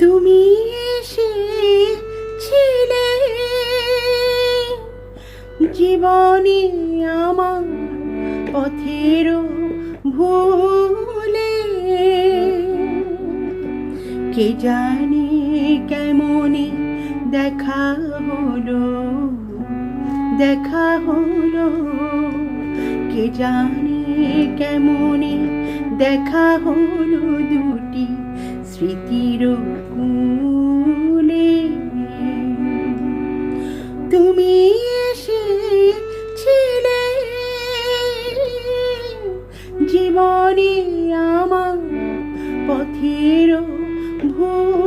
তুমি এসেছিলে জীবনে আমার পথের ভুলে। কে কেমনে দেখা হলো দেখা হলো, কে জানে কেমনে দেখা হলো দুটি স্মৃতির কূলে। তুমি এসেছিলে জীবনে আমার পথের ভুলে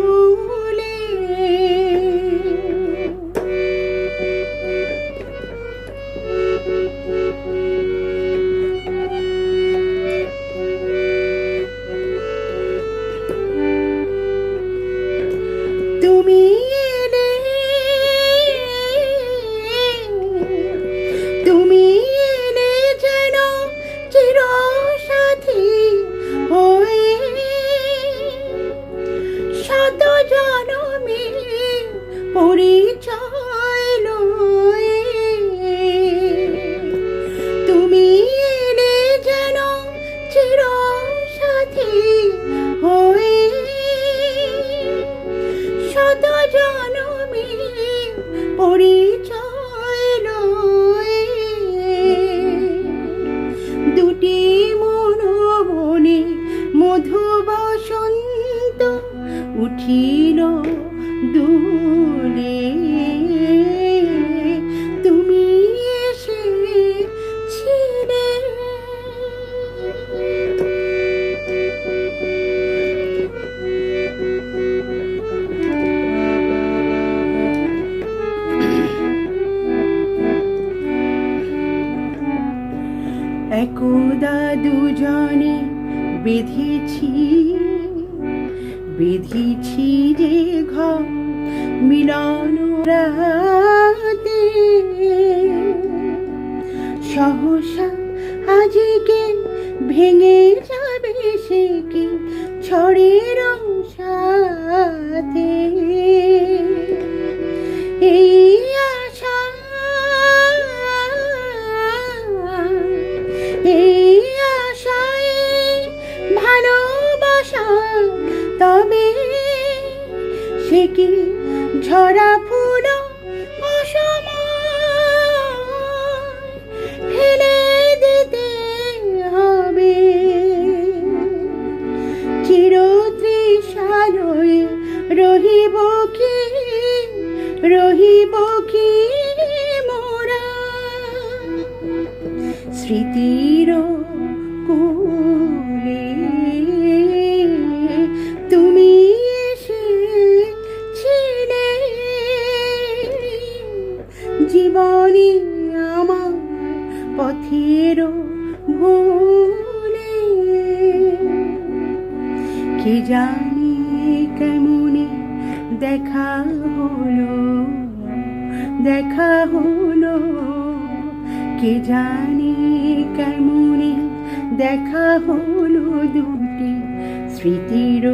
পরিচয় লয়ে তুমি এলে চির সাথী হয়ে। শত জনমে দুটি মনোবনে মধু বসন্ত উঠিল। দূরে। তুমি এসেছিলে। একদা দুজনে বেঁধেছি বেঁধেছি যে আজকে ভেঙে যাবে সে কি ছড়ের সাথে। এই আশা ভালোবাসা, তবে সে কি ঝরা ফুল অসময় স্মৃতির কোলে। তুমি এসেছিলে। জীবনে আমার পথের ভুলে। কে জানি কেমনে দেখা হলো দেখা হলো। কে জানি কেমনে দেখা হলো দুটি স্মৃতির